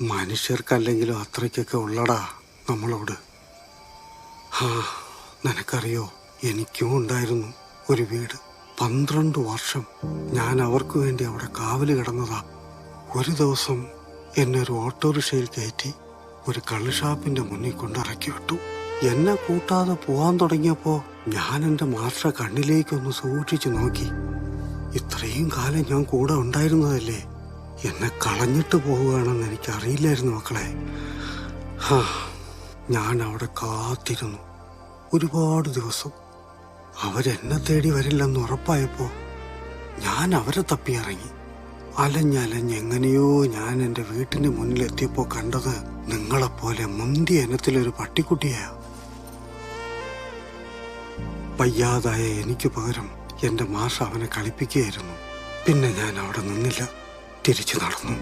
മനുഷ്യർക്കല്ലെങ്കിലും അത്രയ്ക്കൊക്കെ ഉള്ളടാ നമ്മളോട്. ആ നിനക്കറിയോ എനിക്കും ഉണ്ടായിരുന്നു ഒരു വീട്. പന്ത്രണ്ട് വർഷം ഞാൻ അവർക്ക് വേണ്ടി അവിടെ കാവൽ കിടന്നതാ. ഒരു ദിവസം എന്നെ ഒരു ഓട്ടോറിക്ഷയിൽ കയറ്റി ഒരു കള്ളുഷാപ്പിന്റെ മുന്നിൽ കൊണ്ടിറക്കി വിട്ടു. എന്നെ കൂട്ടാതെ പോവാൻ തുടങ്ങിയപ്പോ ഞാൻ എന്റെ മാഷ കണ്ണിലേക്കൊന്ന് സൂക്ഷിച്ചു നോക്കി. ഇത്രയും കാലം ഞാൻ കൂടെ ഉണ്ടായിരുന്നതല്ലേ? എന്നെ കളഞ്ഞിട്ട് പോവുകയാണെന്ന് എനിക്കറിയില്ലായിരുന്നു മക്കളെ. ഹാ ഞാൻ അവിടെ കാത്തിരുന്നു. ഒരുപാട് ദിവസം. അവരെന്നെ തേടി വരില്ലെന്ന് ഉറപ്പായപ്പോൾ ഞാൻ അവരെ തപ്പി ഇറങ്ങി അലഞ്ഞലഞ്ഞ് എങ്ങനെയോ ഞാൻ എന്റെ വീട്ടിന് മുന്നിലെത്തിയപ്പോൾ കണ്ടത് നിങ്ങളെപ്പോലെ മുന്തിയ ഇനത്തിലൊരു പട്ടിക്കുട്ടിയാ. വയ്യാതായ എനിക്ക് പകരം എന്റെ മാഷ അവനെ കളിപ്പിക്കുകയായിരുന്നു. പിന്നെ ഞാൻ അവിടെ നിന്നില്ല. തിരിച്ചു നടന്നു.